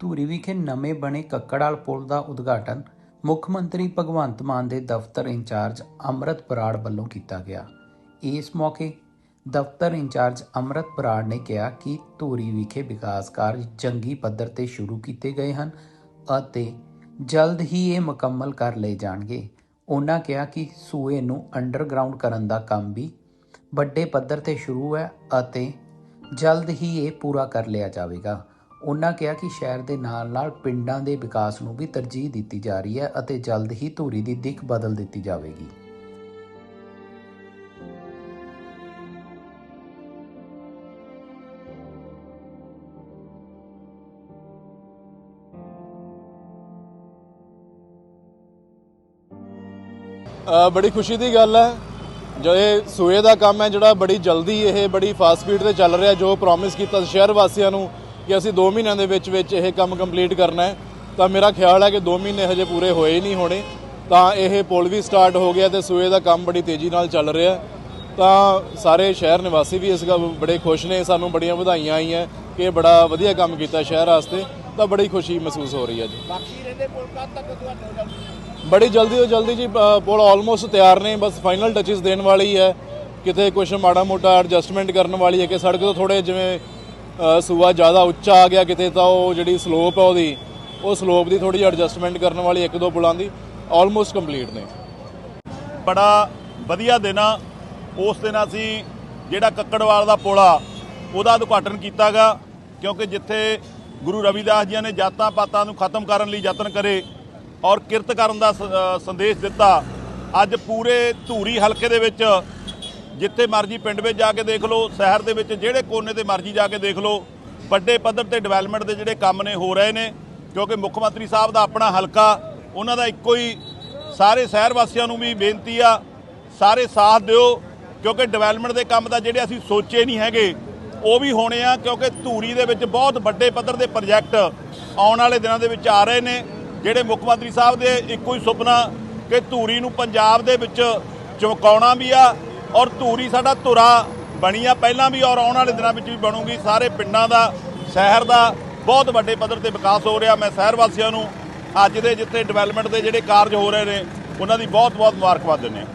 ਧੂਰੀ ਵਿਖੇ ਨਵੇਂ ਬਣੇ ਕੱਕੜਾਲ ਪੁਲ ਦਾ ਉਦਘਾਟਨ ਮੁੱਖ ਮੰਤਰੀ ਭਗਵੰਤ ਮਾਨ ਦੇ ਦਫ਼ਤਰ ਇੰਚਾਰਜ ਅੰਮ੍ਰਿਤ ਬਰਾੜ ਵੱਲੋਂ ਕੀਤਾ ਗਿਆ। ਇਸ ਮੌਕੇ ਦਫ਼ਤਰ ਇੰਚਾਰਜ ਅੰਮ੍ਰਿਤ ਬਰਾੜ ਨੇ ਕਿਹਾ ਕਿ ਧੂਰੀ ਵਿਖੇ ਵਿਕਾਸ ਕਾਰਜ ਜੰਗੀ ਪੱਧਰ ਤੇ ਸ਼ੁਰੂ ਕੀਤੇ ਗਏ ਹਨ ਅਤੇ ਜਲਦ ਹੀ ਇਹ ਮੁਕੰਮਲ ਕਰ ਲਏ ਜਾਣਗੇ। ਉਹਨਾਂ ਕਿਹਾ ਕਿ ਸੂਏ ਨੂੰ ਅੰਡਰਗਰਾਉਂਡ ਕਰਨ ਦਾ ਕੰਮ ਵੀ ਵੱਡੇ ਪੱਧਰ ਤੇ ਸ਼ੁਰੂ ਹੈ ਅਤੇ ਜਲਦ ਹੀ ਇਹ ਪੂਰਾ ਕਰ ਲਿਆ ਜਾਵੇਗਾ। ਉਹਨਾਂ ਕਿਹਾ ਕਿ ਸ਼ਹਿਰ ਦੇ ਨਾਲ-ਨਾਲ ਪਿੰਡਾਂ ਦੇ ਵਿਕਾਸ ਨੂੰ ਵੀ ਤਰਜੀਹ ਦਿੱਤੀ ਜਾ ਰਹੀ ਹੈ ਅਤੇ ਜਲਦ ਹੀ ਧੂਰੀ ਦੀ ਦਿੱਖ ਬਦਲ ਦਿੱਤੀ ਜਾਵੇਗੀ। ਬੜੀ ਖੁਸ਼ੀ ਦੀ ਗੱਲ ਹੈ। ਜੋ ਇਹ ਸੂਏ ਦਾ ਕੰਮ ਹੈ, ਜਿਹੜਾ ਬੜੀ ਜਲਦੀ ਇਹ ਬੜੀ ਫਾਸਟ ਸਪੀਡ ਤੇ ਚੱਲ ਰਿਹਾ, ਜੋ ਪ੍ਰੋਮਿਸ ਕੀਤਾ ਸ਼ਹਿਰ ਵਾਸੀਆਂ ਨੂੰ ਕਿ ਅਸੀਂ 2 ਮਹੀਨਿਆਂ ਦੇ ਵਿੱਚ ਵਿੱਚ ਇਹ ਕੰਮ ਕੰਪਲੀਟ ਕਰਨਾ ਹੈ ਤਾਂ ਮੇਰਾ ਖਿਆਲ ਹੈ ਕਿ 2 ਮਹੀਨੇ ਹਜੇ ਪੂਰੇ ਹੋਏ ਹੀ ਨਹੀਂ ਹੋਣੇ। ਤਾਂ ਇਹ ਪੁਲ ਵੀ ਸਟਾਰਟ ਹੋ ਗਿਆ ਤੇ ਸੂਏ ਦਾ ਕੰਮ ਬੜੀ ਤੇਜ਼ੀ ਨਾਲ ਚੱਲ ਰਿਹਾ। ਤਾਂ ਸਾਰੇ ਸ਼ਹਿਰ ਨਿਵਾਸੀ ਵੀ ਇਸ ਗੱਲ ਬੜੇ ਖੁਸ਼ ਨੇ ਸਾਨੂੰ ਬੜੀਆਂ ਵਧਾਈਆਂ ਆਈਆਂ ਕਿ ਇਹ ਬੜਾ ਵਧੀਆ ਕੰਮ ਕੀਤਾ ਸ਼ਹਿਰ ਵਾਸਤੇ ਤਾਂ ਬੜੀ ਖੁਸ਼ੀ ਮਹਿਸੂਸ ਹੋ ਰਹੀ ਹੈ ਜੀ। ਬਾਕੀ ਰਹਿੰਦੇ ਪੁਲ ਕਦ ਤੱਕ ਤੁਹਾਨੂੰ ਬੜੀ ਜਲਦੀ ਤੋਂ ਜਲਦੀ ਜੀ ਪੁਲ ਆਲਮੋਸਟ ਤਿਆਰ ਨੇ ਬਸ ਫਾਈਨਲ ਟੱਚਸ ਦੇਣ ਵਾਲੀ ਹੈ। ਕਿਤੇ ਕੁਝ ਮਾੜਾ ਮੋਟਾ ਐਡਜਸਟਮੈਂਟ ਕਰਨ ਵਾਲੀ ਹੈ ਕਿ ਸੜਕ ਤੋਂ ਥੋੜੇ ਜਿਵੇਂ ਸੂਆ ਜ਼ਿਆਦਾ ਉੱਚਾ ਆ ਗਿਆ ਕਿਤੇ ਤਾਂ ਉਹ ਜਿਹੜੀ ਸਲੋਪ ਹੈ ਉਹਦੀ, ਉਹ ਸਲੋਪ ਦੀ ਥੋੜੀ ਐਡਜਸਟਮੈਂਟ ਕਰਨ ਵਾਲੀ ਇੱਕ ਦੋ ਪੁਲਾਂ ਦੀ ਆਲਮੋਸਟ ਕੰਪਲੀਟ ਨੇ। ਬੜਾ ਵਧੀਆ ਦਿਨ ਆ। ਉਸ ਦਿਨ ਅਸੀਂ ਜਿਹੜਾ ਕੱਕੜਵਾਲ ਦਾ ਪੁਲ ਆ, ਉਹਦਾ ਉਦਘਾਟਨ ਕੀਤਾਗਾ, ਕਿਉਂਕਿ ਜਿੱਥੇ ਗੁਰੂ ਰਵਿਦਾਸ ਜੀ ਨੇ ਜਾਤਾਂ ਪਾਤਾਂ ਨੂੰ ਖਤਮ ਕਰਨ ਲਈ ਯਤਨ ਕਰੇ ਔਰ ਕਿਰਤ ਕਰਨ ਦਾ ਸ- ਸੰਦੇਸ਼ ਦਿੱਤਾ, ਅੱਜ ਪੂਰੇ ਧੂਰੀ ਹਲਕੇ ਦੇ ਵਿੱਚ ਜਿੱਥੇ ਮਰਜ਼ੀ ਪਿੰਡ ਵਿੱਚ ਜਾ ਕੇ ਦੇਖ ਲਓ, ਸ਼ਹਿਰ ਦੇ ਵਿੱਚ ਜਿਹੜੇ ਕੋਨੇ ਤੇ ਮਰਜ਼ੀ ਜਾ ਕੇ ਦੇਖ ਲਓ, ਵੱਡੇ ਪੱਧਰ ਤੇ ਡਿਵੈਲਪਮੈਂਟ ਦੇ ਜਿਹੜੇ ਕੰਮ ਨੇ ਹੋ ਰਹੇ ਨੇ, ਕਿਉਂਕਿ ਮੁੱਖ ਮੰਤਰੀ ਸਾਹਿਬ ਦਾ ਆਪਣਾ ਹਲਕਾ, ਉਹਨਾਂ ਦਾ ਇੱਕੋ ਹੀ ਸਾਰੇ ਸ਼ਹਿਰ ਵਾਸੀਆਂ ਨੂੰ ਵੀ ਬੇਨਤੀ ਆ, ਸਾਰੇ ਸਾਥ ਦਿਓ, ਕਿਉਂਕਿ ਡਿਵੈਲਪਮੈਂਟ ਦੇ ਕੰਮ ਦਾ ਜਿਹੜੇ ਅਸੀਂ ਸੋਚੇ ਨਹੀਂ ਹੈਗੇ, ਉਹ ਵੀ ਹੋਣੇ ਆ, ਕਿਉਂਕਿ ਧੂਰੀ ਦੇ ਵਿੱਚ ਬਹੁਤ ਵੱਡੇ ਪੱਧਰ ਦੇ ਪ੍ਰੋਜੈਕਟ ਆਉਣ ਵਾਲੇ ਦਿਨਾਂ ਦੇ ਵਿੱਚ ਆ ਰਹੇ ਨੇ। ਜਿਹੜੇ ਮੁੱਖ ਮੰਤਰੀ ਸਾਹਿਬ ਦੇ ਇੱਕੋ ਹੀ ਸੁਪਨਾ ਕਿ ਧੂਰੀ ਨੂੰ ਪੰਜਾਬ ਦੇ ਵਿੱਚ ਚਮਕਾਉਣਾ ਵੀ ਆ ਔਰ ਧੂਰੀ ਸਾਡਾ ਧੁਰਾ ਬਣੀ ਆ। ਪਹਿਲਾਂ ਵੀ ਔਰ ਆਉਣ ਵਾਲੇ ਦਿਨਾਂ ਵਿੱਚ ਵੀ ਬਣੂਗੀ। ਸਾਰੇ ਪਿੰਡਾਂ ਦਾ, ਸ਼ਹਿਰ ਦਾ ਬਹੁਤ ਵੱਡੇ ਪੱਧਰ ਤੇ ਵਿਕਾਸ ਹੋ ਰਿਹਾ। ਮੈਂ ਸ਼ਹਿਰ ਵਾਸੀਆਂ ਨੂੰ ਅੱਜ ਦੇ ਜਿੱਥੇ ਡਿਵੈਲਪਮੈਂਟ ਦੇ ਜਿਹੜੇ ਕਾਰਜ ਹੋ ਰਹੇ ਨੇ, ਉਹਨਾਂ ਦੀ ਬਹੁਤ ਬਹੁਤ ਮੁਬਾਰਕਬਾਦ ਦਿੰਦੇ ਹਾਂ।